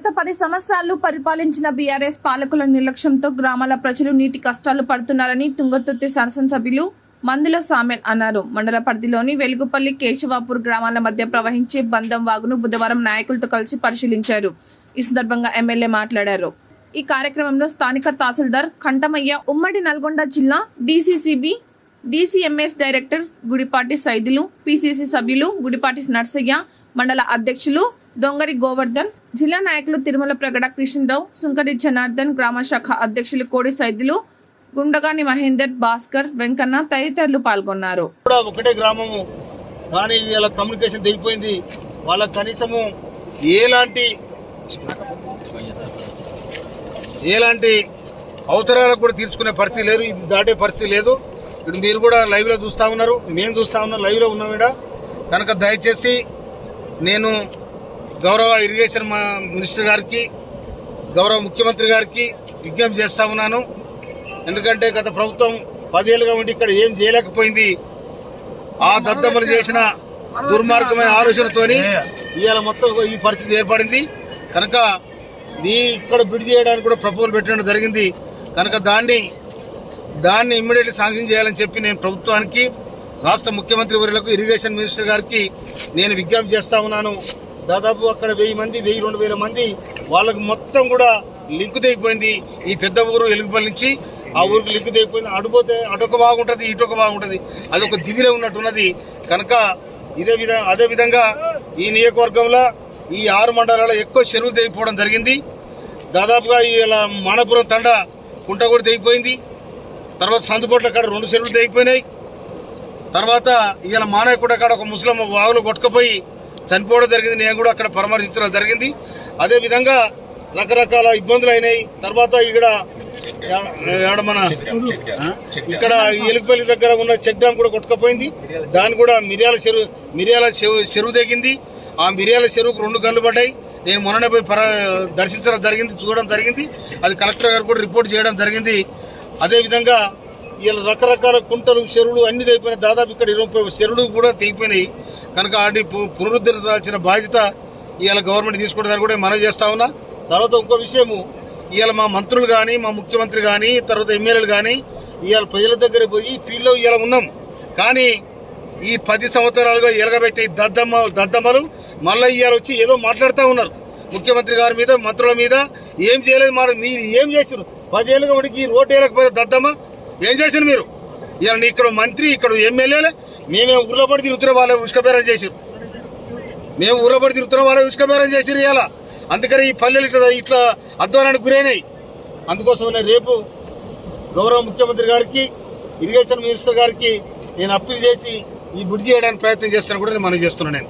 గత పది సంవత్సరాలు పరిపాలించిన బీఆర్ఎస్ పాలకుల నిర్లక్ష్యంతో గ్రామాల ప్రజలు నీటి కష్టాలు పడుతున్నారని తుంగతుర్తి శాసనసభ్యులు మందుల సామెల్ అన్నారు. మండల పరిధిలోని వెలుగుపల్లి కేశవాపూర్ గ్రామాల మధ్య ప్రవహించే బంధం వాగును బుధవారం నాయకులతో కలిసి పరిశీలించారు. ఈ సందర్భంగా ఎమ్మెల్యే మాట్లాడారు. ఈ కార్యక్రమంలో స్థానిక తహసీల్దార్ కంటమయ్య ఉమ్మడి నల్గొండ జిల్లా DCCB DCMS director Gudipati Saidulu PCC సభ్యులు గుడిపాటి నర్సయ్య మండల అధ్యక్షులు దొంగరి గోవర్ధన్ జిల్లా నాయకులు తిరుమల ప్రగడ కృష్ణరావు సుంకటి జనార్దన్ గ్రామ శాఖ అధ్యక్షులు కోడి సైదులు గుండగాని మహేందర్ భాస్కర్ వెంకన్న తదితరులు పాల్గొన్నారు. ఒకటే గ్రామము. కానీ వీళ్ళ కమ్యూనికేషన్ తెగిపోయింది. వాళ్ళ కనీసము ఎలాంటి ఎలాంటి అవసరాలకు కూడా తీర్చుకునే పరిస్థితి లేదు. ఇది దాటే పరిస్థితి లేదు. ఇప్పుడు మీరు కూడా లైవ్లో చూస్తూ చూస్తా ఉన్నారు. మేము చూస్తా ఉన్నాం లైవ్లో ఉన్నాం ఇక్కడ కనుక దయచేసి నేను గౌరవ ఇరిగేషన్ మా మినిస్టర్ గారికి గౌరవ ముఖ్యమంత్రి గారికి విజ్ఞప్తి చేస్తూ ఉన్నాను. ఎందుకంటే గత ప్రభుత్వం పదేళ్ళుగా ఉండి ఇక్కడ ఏం చేయలేకపోయింది. ఆ దద్దమలు చేసిన దుర్మార్గమైన ఆలోచనతోని ఇవాళ మొత్తం ఈ పరిస్థితి ఏర్పడింది. కనుక ఈ ఇక్కడ బిడ్ చేయడానికి కూడా ప్రపోజల్ పెట్టడం జరిగింది. కనుక దాన్ని దాన్ని ఇమ్మీడియట్లీ శాంక్షన్ చేయాలని చెప్పి నేను ప్రభుత్వానికి రాష్ట్ర ముఖ్యమంత్రి వర్యులకు ఇరిగేషన్ మినిస్టర్ గారికి నేను విజ్ఞప్తి చేస్తా ఉన్నాను. దాదాపు అక్కడ వెయ్యి మంది వెయ్యి రెండు వేల మంది వాళ్ళకు మొత్తం కూడా లింక్ తెగిపోయింది. ఈ పెద్ద ఊరు ఎలుగుపల్లి నుంచి ఆ ఊరికి లింక్ తెగిపోయింది. అడుపోతే అటొక బాగుంటుంది ఇటొక బాగుంటుంది. అది ఒక దివిలో ఉన్నట్టున్నది. కనుక ఇదే విధంగా అదే విధంగా ఈ నియోజకవర్గంలో ఈ ఆరు మండలాల్లో ఎక్కువ చెరువులు తెగిపోవడం జరిగింది. దాదాపుగా ఇలా మానపురం తండ కుంట కూడా తెగిపోయింది. తర్వాత సందుకోట్ల కాడ రెండు చెరువులు తెగిపోయినాయి. తర్వాత ఇవాళ మానయ్య కాడ ఒక ముస్లిం వాగులు కొట్టుకుపోయి చనిపోవడం జరిగింది. నేను కూడా అక్కడ పరామర్శించడం జరిగింది. అదేవిధంగా రకరకాల ఇబ్బందులు అయినాయి. తర్వాత ఇక్కడ మన ఇక్కడ ఎలుగుపల్లి దగ్గర ఉన్న చెక్ డ్యామ్ కూడా కొట్టుకుపోయింది. దాని కూడా మిరియాల చెరువు మిరియాల చెరువు చెరువు తెగింది. ఆ మిరియాల చెరువుకు రెండు గన్లు పడ్డాయి. నేను మొన్ననే పోయి దర్శించడం జరిగింది చూడడం జరిగింది. అది కలెక్టర్ గారు కూడా రిపోర్ట్ చేయడం జరిగింది. అదేవిధంగా ఇలా రకరకాల కుంటలు చెరువులు అన్ని తెగిపోయినాయి. దాదాపు ఇక్కడ ఇరవై చెరువులు కూడా తెగిపోయినాయి. కనుక వాటిని పు- పునరుద్ధరించాల్సిన బాధ్యత ఇవాళ గవర్నమెంట్ తీసుకోవడానికి కూడా మనం చేస్తా ఉన్నా. తర్వాత ఇంకో విషయము ఇవాళ మా మంత్రులు కానీ మా ముఖ్యమంత్రి కానీ తర్వాత ఎమ్మెల్యేలు కానీ ఇవాళ ప్రజల దగ్గర పోయి ఫీల్డ్లో ఇవాళ ఉన్నాం. కానీ ఈ పది సంవత్సరాలుగా ఎలగబెట్టే దద్దమ్మ దద్దమ్మలు మళ్ళీ ఇవాళ వచ్చి ఏదో మాట్లాడుతూ ఉన్నారు. ముఖ్యమంత్రి గారి మీద మంత్రుల మీద ఏం చేయలేదు మరి మీరు ఏం చేశారు పదేళ్ళుగా ఉడికి రోడ్డు వేయలేకపోయారు దద్దమ్మ? ఏం చేశారు మీరు? ఇలా ఇక్కడ మంత్రి ఇక్కడ ఎమ్మెల్యేలే. మేమే ఊర్లో పడి తిరుగుతున్న వాళ్ళ ఉష్కబేరం చేశారు మేము ఊర్లో పడి తిరుగుతున్న వాళ్ళ ఉష్కబేరం చేశారు ఇలా అందుకని ఈ పల్లెలు ఇట్లా ఇట్లా అధ్వానానికి గురైనాయి. అందుకోసమనే రేపు గౌరవ ముఖ్యమంత్రి గారికి ఇరిగేషన్ మినిస్టర్ గారికి నేను అప్పీల్ చేసి ఈ బుద్ధి చేయడానికి ప్రయత్నం చేస్తాను కూడా నేను మనం చేస్తున్నాను నేను.